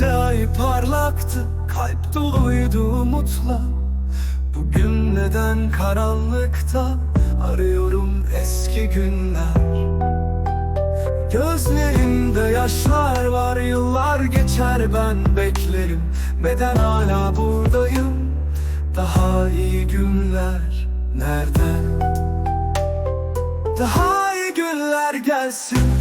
ay parlaktı Kalp doluydu umutla. Bugün neden karanlıkta? Arıyorum eski günler. Gözlerimde yaşlar var Yıllar geçer ben beklerim. Neden hala buradayım? Daha iyi günler nerede? Daha iyi günler gelsin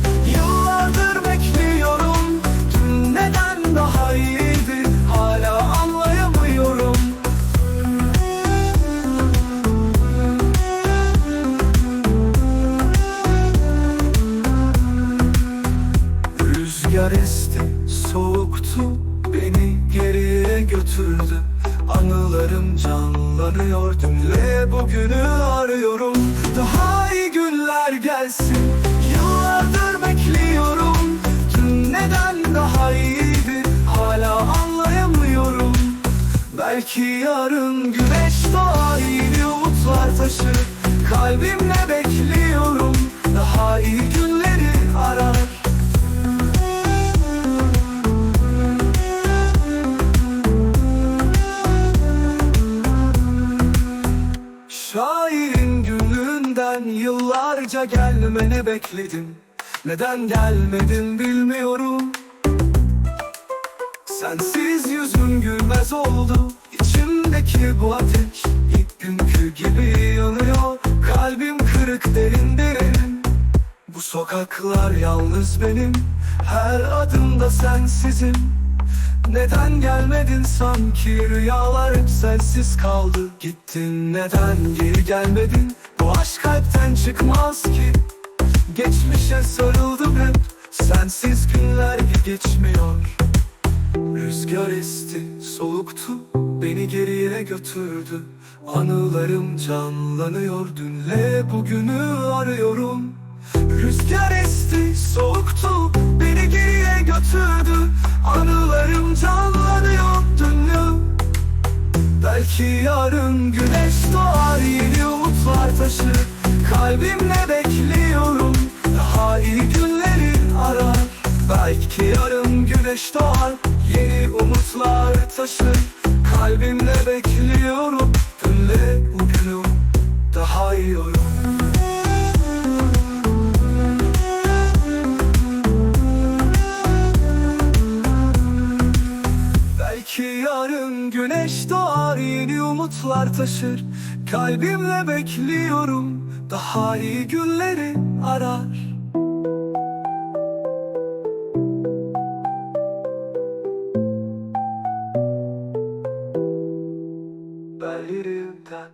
Rüzgar esti, soğuktu, beni geriye götürdü. Anılarım canlanıyor, dünle bugünü arıyorum. Daha iyi günler gelsin, yıllardır bekliyorum. Dün neden daha iyiydi, hala anlayamıyorum. Belki yarın güneş doğar, yeni yıllarca gelmeni bekledim. Neden gelmedin bilmiyorum. Sensiz yüzüm gülmez oldu. İçimdeki bu ateş ilk günkü gibi yanıyor. Kalbim kırık derin derin. Bu sokaklar yalnız benim. Her adımda sensizim neden gelmedin sanki? Rüyalar hep sensiz kaldı. Gittin neden? Geri gelmedin. Bu aşk kalpten çıkmaz ki. Geçmişe sarıldım hep. Sensiz günler geçmiyor. Rüzgar esti soğuktu beni geriye götürdü. Anılarım canlanıyor. Dünle bugünü arıyorum Belki yarın güneş doğar yeni umutlar taşır. Kalbimle bekliyorum daha iyi günleri arar. Belki yarın güneş doğar yeni umutlar taşır. Kalbimle bekliyorum yarın güneş doğar yeni umutlar taşır. Kalbimle bekliyorum daha iyi günleri arar. Bellerimden